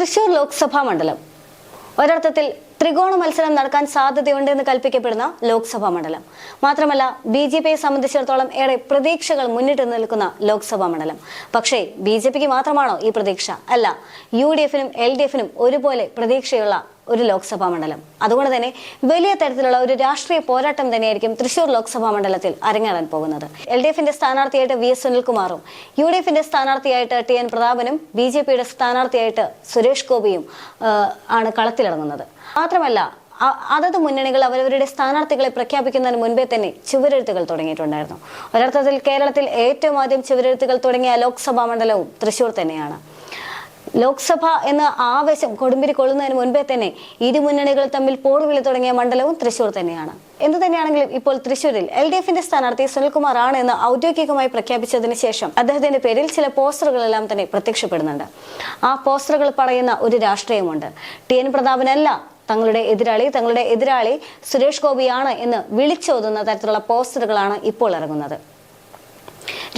തൃശൂർ ലോക്സഭാ മണ്ഡലം. ഒരർത്ഥത്തിൽ ത്രികോണ മത്സരം നടക്കാൻ സാധ്യതയുണ്ട് എന്ന് കൽപ്പിക്കപ്പെടുന്ന ലോക്സഭാ മണ്ഡലം. മാത്രമല്ല ബി ജെ പിയെ സംബന്ധിച്ചിടത്തോളം ഏറെ പ്രതീക്ഷകൾ മുന്നിട്ട് നിൽക്കുന്ന ലോക്സഭാ മണ്ഡലം. പക്ഷേ ബി ജെ പിക്ക് മാത്രമാണോ ഈ പ്രതീക്ഷ? അല്ല യു ഡി എഫിനും എൽ ഡി എഫിനും ഒരുപോലെ പ്രതീക്ഷയുള്ള ഒരു ലോക്സഭാ മണ്ഡലം. അതുകൊണ്ട് തന്നെ വലിയ തരത്തിലുള്ള ഒരു രാഷ്ട്രീയ പോരാട്ടം തന്നെയായിരിക്കും തൃശൂർ ലോക്സഭാ മണ്ഡലത്തിൽ അരങ്ങേറാൻ പോകുന്നത്. എൽ ഡി എഫിന്റെ സ്ഥാനാർത്ഥിയായിട്ട് വി എസ് സുനിൽകുമാറും യു ഡി എഫിന്റെ സ്ഥാനാർത്ഥിയായിട്ട് ടി എൻ പ്രതാപനും ബി ജെ പിയുടെ സ്ഥാനാർത്ഥിയായിട്ട് സുരേഷ് ഗോപിയും ആണ് കളത്തിലിറങ്ങുന്നത്. മാത്രമല്ല അതത് മുന്നണികൾ അവരവരുടെ സ്ഥാനാർത്ഥികളെ പ്രഖ്യാപിക്കുന്നതിന് മുൻപേ തന്നെ ചുവരെഴുത്തുകൾ തുടങ്ങിയിട്ടുണ്ടായിരുന്നു. ഒരർത്ഥത്തിൽ കേരളത്തിൽ ഏറ്റവും ആദ്യം ചുവരെഴുത്തുകൾ തുടങ്ങിയ ലോക്സഭാ മണ്ഡലവും തൃശൂർ തന്നെയാണ്. ലോക്സഭ എന്ന ആവേശം കൊടുമ്പിരി കൊള്ളുന്നതിന് മുൻപേ തന്നെ ഇരു തമ്മിൽ പോർവിളി തുടങ്ങിയ മണ്ഡലവും തൃശൂർ തന്നെയാണ്. എന്തു തന്നെയാണെങ്കിലും ഇപ്പോൾ തൃശൂരിൽ എൽ ഡി എഫിന്റെ സ്ഥാനാർത്ഥി സുനിൽകുമാർ ആണ് എന്ന് ഔദ്യോഗികമായി പ്രഖ്യാപിച്ചതിന് ശേഷം അദ്ദേഹത്തിന്റെ പേരിൽ ചില പോസ്റ്ററുകളെല്ലാം തന്നെ പ്രത്യക്ഷപ്പെടുന്നുണ്ട്. ആ പോസ്റ്ററുകൾ പറയുന്ന ഒരു രാഷ്ട്രീയമുണ്ട്. ടി എൻ പ്രതാപനല്ല തങ്ങളുടെ എതിരാളി തങ്ങളുടെ എതിരാളി സുരേഷ് ഗോപിയാണ് എന്ന് വിളിച്ചോതുന്ന തരത്തിലുള്ള പോസ്റ്ററുകളാണ് ഇപ്പോൾ ഇറങ്ങുന്നത്.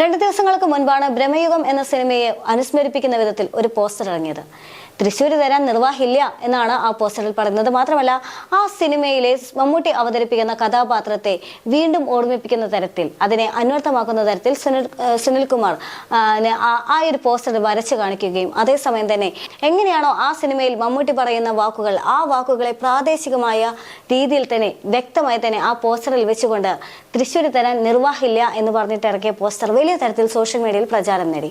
രണ്ട് ദിവസങ്ങൾക്ക് മുൻപാണ് ബ്രഹ്മയുഗം എന്ന സിനിമയെ അനുസ്മരിപ്പിക്കുന്ന വിധത്തിൽ ഒരു പോസ്റ്റർ ഇറങ്ങിയത്. തൃശ്ശൂർ തരാൻ നിർവാഹില്ല എന്നാണ് ആ പോസ്റ്ററിൽ പറയുന്നത്. മാത്രമല്ല ആ സിനിമയിലെ മമ്മൂട്ടി അവതരിപ്പിക്കുന്ന കഥാപാത്രത്തെ വീണ്ടും ഓർമ്മിപ്പിക്കുന്ന തരത്തിൽ അതിനെ അന്വർത്ഥമാക്കുന്ന തരത്തിൽ സുനിൽ സുനിൽകുമാർ ആ ഒരു പോസ്റ്റർ വരച്ചു കാണിക്കുകയും അതേസമയം തന്നെ എങ്ങനെയാണോ ആ സിനിമയിൽ മമ്മൂട്ടി പറയുന്ന വാക്കുകൾ ആ വാക്കുകളെ പ്രാദേശികമായ രീതിയിൽ തന്നെ വ്യക്തമായി തന്നെ ആ പോസ്റ്ററിൽ വെച്ചുകൊണ്ട് തൃശ്ശൂർ തരാൻ നിർവാഹില്ല എന്ന് പറഞ്ഞിട്ട് ഇറക്കിയ പോസ്റ്റർ. വലിയ തരത്തിൽ സോഷ്യൽ മീഡിയയിൽ പ്രചാരം നേടി.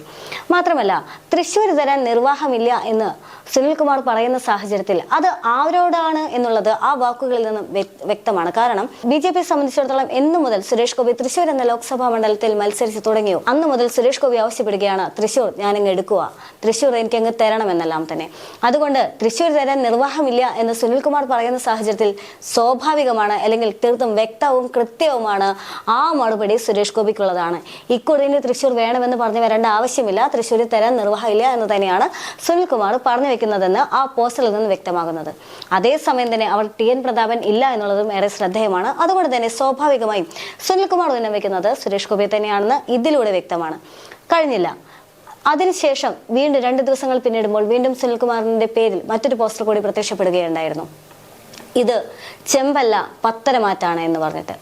മാത്രമല്ല തൃശ്ശൂർ തരാൻ നിർവാഹമില്ല എന്ന് സുനിൽകുമാർ പറയുന്ന സാഹചര്യത്തിൽ അത് ആരോടാണ് എന്നുള്ളത് ആ വാക്കുകളിൽ നിന്നും വ്യക്തമാണ്. കാരണം ബി ജെ പിയെ സംബന്ധിച്ചിടത്തോളം എന്നു മുതൽ സുരേഷ് ഗോപി തൃശ്ശൂർ എന്ന ലോക്സഭാ മണ്ഡലത്തിൽ മത്സരിച്ച് തുടങ്ങിയോ? അന്ന് മുതൽ സുരേഷ് ഗോപി ആവശ്യപ്പെടുകയാണ് തൃശ്ശൂർ ഞാനങ്ങ് എടുക്കുക. തൃശ്ശൂർ അങ്ങ് തരണമെന്നെല്ലാം തന്നെ. അതുകൊണ്ട് തൃശ്ശൂർ തരാൻ നിർവാഹമില്ല എന്ന് സുനിൽകുമാർ പറയുന്ന സാഹചര്യത്തിൽ സ്വാഭാവികമാണ് അല്ലെങ്കിൽ തീർത്തും വ്യക്തവും കൃത്യവുമാണ് ആ മറുപടി സുരേഷ് ഗോപിക്കുള്ളതാണ്. ഇക്കുറിന് തൃശ്ശൂർ വേണമെന്ന് പറഞ്ഞു വരേണ്ട ആവശ്യമില്ല. തൃശ്ശൂരിൽ തരാൻ നിർവാഹമില്ല എന്ന് തന്നെയാണ് സുനിൽകുമാർ പറഞ്ഞു വെക്കുന്നതെന്ന് ആ പോസ്റ്ററിൽ നിന്ന് വ്യക്തമാകുന്നത്. അതേസമയം തന്നെ അവർ ടി എൻ പ്രതാപൻ ഇല്ല എന്നുള്ളതും ഏറെ ശ്രദ്ധേയമാണ്. അതുകൊണ്ട് തന്നെ സ്വാഭാവികമായും സുനിൽകുമാർ ഉന്നം വെക്കുന്നത് സുരേഷ് ഗോപി തന്നെയാണെന്ന് ഇതിലൂടെ വ്യക്തമാണ്. കഴിഞ്ഞില്ല. അതിനുശേഷം വീണ്ടും രണ്ട് ദിവസങ്ങൾ പിന്നിടുമ്പോൾ വീണ്ടും സുനിൽകുമാറിന്റെ പേരിൽ മറ്റൊരു പോസ്റ്റർ കൂടി പ്രത്യക്ഷപ്പെടുകയുണ്ടായിരുന്നു. ഇത് ചെമ്പല്ല പത്തരമാറ്റാണ് എന്ന് പറഞ്ഞിട്ട്.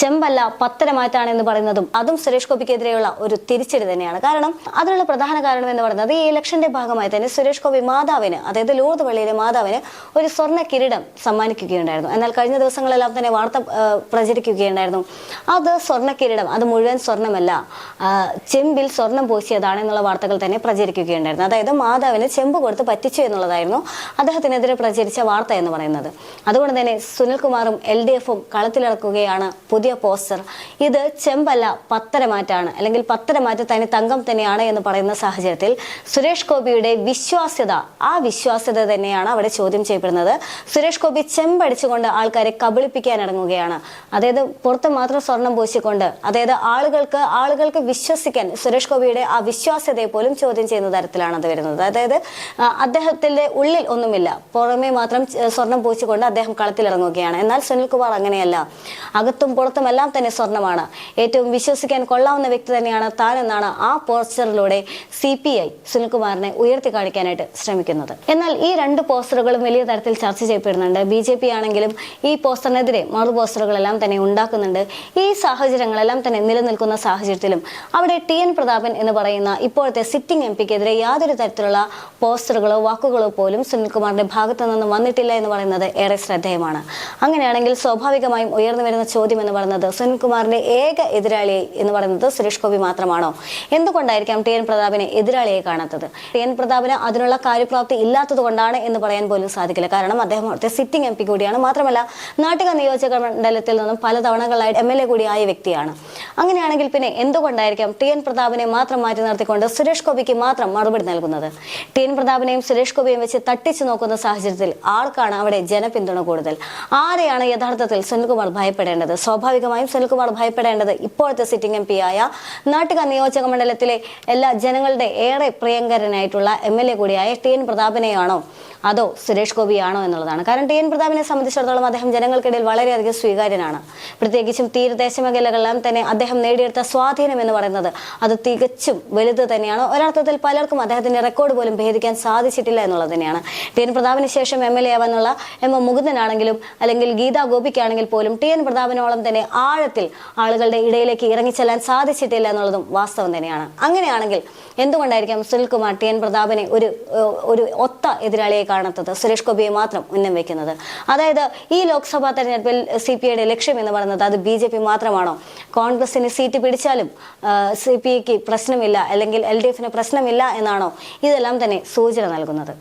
ചെമ്പല്ല പത്തരമാറ്റാണ് എന്ന് പറയുന്നതും അതും സുരേഷ് ഗോപിക്കെതിരെയുള്ള ഒരു തിരിച്ചടി തന്നെയാണ്. കാരണം അതിനുള്ള പ്രധാന കാരണം എന്ന് പറയുന്നത് ഈ ഇലക്ഷന്റെ ഭാഗമായി തന്നെ സുരേഷ് ഗോപി മാതാവിന് അതായത് ലൂർദ് പള്ളിയിലെ മാതാവിന് ഒരു സ്വർണ കിരീടം സമ്മാനിക്കുകയുണ്ടായിരുന്നു. എന്നാൽ കഴിഞ്ഞ ദിവസങ്ങളെല്ലാം തന്നെ വാർത്ത പ്രചരിക്കുകയുണ്ടായിരുന്നു. അത് സ്വർണ കിരീടം അത് മുഴുവൻ സ്വർണമല്ല ചെമ്പിൽ സ്വർണം പൂശിയതാണ് എന്നുള്ള വാർത്തകൾ തന്നെ പ്രചരിക്കുകയുണ്ടായിരുന്നു. അതായത് മാതാവിന് ചെമ്പ് കൊടുത്ത് പറ്റിച്ചു എന്നുള്ളതായിരുന്നു അദ്ദേഹത്തിനെതിരെ പ്രചരിച്ച വാർത്ത എന്ന് പറയുന്നത്. അതുകൊണ്ട് തന്നെ സുനിൽകുമാറും എൽ ഡി എഫും കളത്തിലിറക്കുകയാണ് പോസ്റ്റർ. ഇത് ചെമ്പല്ല പത്തരമാറ്റാണ് അല്ലെങ്കിൽ പത്തരമാറ്റ് തനി തങ്കം തന്നെയാണ് എന്ന് പറയുന്ന സാഹചര്യത്തിൽ സുരേഷ് ഗോപിയുടെ വിശ്വാസ്യത ആ വിശ്വാസ്യത തന്നെയാണ് അവിടെ ചോദ്യം ചെയ്യപ്പെടുന്നത്. സുരേഷ് ഗോപി ചെമ്പടിച്ചുകൊണ്ട് ആൾക്കാരെ കബളിപ്പിക്കാൻ ഇറങ്ങുകയാണ്. അതായത് പുറത്ത് മാത്രം സ്വർണം പൂശിക്കൊണ്ട് അതായത് ആളുകൾക്ക് ആളുകൾക്ക് വിശ്വസിക്കാൻ സുരേഷ് ഗോപിയുടെ ആ വിശ്വാസ്യതയെ പോലും ചോദ്യം ചെയ്യുന്ന തരത്തിലാണ് അത് വരുന്നത്. അതായത് അദ്ദേഹത്തിന്റെ ഉള്ളിൽ ഒന്നുമില്ല. പുറമേ മാത്രം സ്വർണം പൂശിക്കൊണ്ട് അദ്ദേഹം കളത്തിലിറങ്ങുകയാണ്. എന്നാൽ സുനിൽകുമാർ അങ്ങനെയല്ല. അകത്തും പുറത്തും എല്ലാം തന്നെ സ്വർണമാണ്. ഏറ്റവും വിശ്വസിക്കാൻ കൊള്ളാവുന്ന വ്യക്തി തന്നെയാണ് താനെന്നാണ് ആ പോസ്റ്ററിലൂടെ സി പി ഐ സുനിൽകുമാറിനെ ഉയർത്തി കാണിക്കാനായിട്ട് ശ്രമിക്കുന്നത്. എന്നാൽ ഈ രണ്ട് പോസ്റ്ററുകളും വലിയ തരത്തിൽ ചർച്ച ചെയ്യപ്പെടുന്നുണ്ട്. ബി ജെ പി ആണെങ്കിലും ഈ പോസ്റ്ററിനെതിരെ മറു പോസ്റ്ററുകളെല്ലാം തന്നെ ഉണ്ടാക്കുന്നുണ്ട്. ഈ സാഹചര്യങ്ങളെല്ലാം തന്നെ നിലനിൽക്കുന്ന സാഹചര്യത്തിലും അവിടെ ടി എൻ പ്രതാപൻ എന്ന് പറയുന്ന ഇപ്പോഴത്തെ സിറ്റിംഗ് എം പിക്കെതിരെ യാതൊരു തരത്തിലുള്ള പോസ്റ്ററുകളോ വാക്കുകളോ പോലും സുനിൽകുമാറിന്റെ ഭാഗത്തു നിന്ന് വന്നിട്ടില്ല എന്ന് പറയുന്നത് ഏറെ ശ്രദ്ധേയമാണ്. അങ്ങനെയാണെങ്കിൽ സ്വാഭാവികമായും ഉയർന്നു വരുന്ന ചോദ്യം എന്ന് പറയുന്നത് സുനിൽകുമാറിന്റെ ഏക എതിരാളി എന്ന് പറയുന്നത് സുരേഷ് ഗോപി മാത്രമാണോ? എന്തുകൊണ്ടായിരിക്കാം ടി എൻ പ്രതാപിനെ എതിരാളിയെ കാണാത്തത്? ടി എൻ പ്രതാപിന് അതിനുള്ള കാര്യപ്രാപ്തി ഇല്ലാത്തത് കൊണ്ടാണ് എന്ന് പറയാൻ പോലും സാധിക്കില്ല. കാരണം അദ്ദേഹം അവിടുത്തെ സിറ്റിംഗ് എം പി കൂടിയാണ്. മാത്രമല്ല നാട്ടിക നിയോജക മണ്ഡലത്തിൽ നിന്നും പല തവണകളായി എം എൽ എ കൂടിയായ വ്യക്തിയാണ്. അങ്ങനെയാണെങ്കിൽ പിന്നെ എന്തുകൊണ്ടായിരിക്കാം ടി എൻ പ്രതാപിനെ മാത്രം മാറ്റി നിർത്തിക്കൊണ്ട് സുരേഷ് ഗോപിക്ക് മാത്രം മറുപടി നൽകുന്നത്? ടി എൻ പ്രതാപിനെയും സുരേഷ് ഗോപിയും വെച്ച് തട്ടിച്ചു നോക്കുന്ന സാഹചര്യത്തിൽ ആർക്കാണ് അവിടെ ജനപിന്തുണ കൂടുതൽ? ആരെയാണ് യഥാർത്ഥത്തിൽ സുനിൽകുമാർ ഭയപ്പെടേണ്ടത്? സ്വാഭാവികമായും സുനിൽകുമാർ ഭയപ്പെടേണ്ടത് ഇപ്പോഴത്തെ സിറ്റിംഗ് എം ആയ നാട്ടിക നിയോജക മണ്ഡലത്തിലെ എല്ലാ ജനങ്ങളുടെ ഏറെ പ്രിയങ്കരനായിട്ടുള്ള എം എൽ എ കൂടിയായ ടി എൻ പ്രതാപനെയാണോ? അതോ സുരേഷ് ഗോപിയാണോ എന്നുള്ളതാണ്. കാരണം ടി എൻ പ്രതാപിനെ സംബന്ധിച്ചിടത്തോളം അദ്ദേഹം ജനങ്ങൾക്കിടയിൽ വളരെയധികം സ്വീകാര്യനാണ്. പ്രത്യേകിച്ചും തീരദേശ മേഖലകളെല്ലാം തന്നെ അദ്ദേഹം നേടിയെടുത്ത സ്വാധീനം എന്ന് പറയുന്നത് അത് തികച്ചും വലുത് തന്നെയാണ്. ഒരർത്ഥത്തിൽ പലർക്കും അദ്ദേഹത്തിന്റെ റെക്കോർഡ് പോലും ഭേദിക്കാൻ സാധിച്ചിട്ടില്ല എന്നുള്ളത് തന്നെയാണ്. ടി എൻ പ്രതാപിന് ശേഷം എം എൽ എ ആവാനുള്ള എം എ മുകുന്ദനാണെങ്കിലും അല്ലെങ്കിൽ ഗീതാ ഗോപിക്കാണെങ്കിൽ പോലും ടി എൻ പ്രതാപിനോളം തന്നെ ആഴത്തിൽ ആളുകളുടെ ഇടയിലേക്ക് ഇറങ്ങിച്ചെല്ലാൻ സാധിച്ചിട്ടില്ല എന്നുള്ളതും വാസ്തവം തന്നെയാണ്. അങ്ങനെയാണെങ്കിൽ എന്തുകൊണ്ടായിരിക്കാം സുനിൽകുമാർ ടി എൻ പ്രതാപനെ ഒരു ഒരു ഒത്ത എതിരാളിയെ കാണത്തത്? സുരേഷ് ഗോപിയെ മാത്രം ഉന്നം വെക്കുന്നത്. അതായത് ഈ ലോക്സഭാ തെരഞ്ഞെടുപ്പിൽ സി പി ഐയുടെ ലക്ഷ്യം എന്ന് പറയുന്നത് അത് ബി ജെ പി മാത്രമാണോ? കോൺഗ്രസിന് സീറ്റ് പിടിച്ചാലും സി പി ഐക്ക് പ്രശ്നമില്ല അല്ലെങ്കിൽ എൽ ഡി എഫിന് പ്രശ്നമില്ല എന്നാണോ? ഇതെല്ലാം തന്നെ സൂചന നൽകുന്നത്.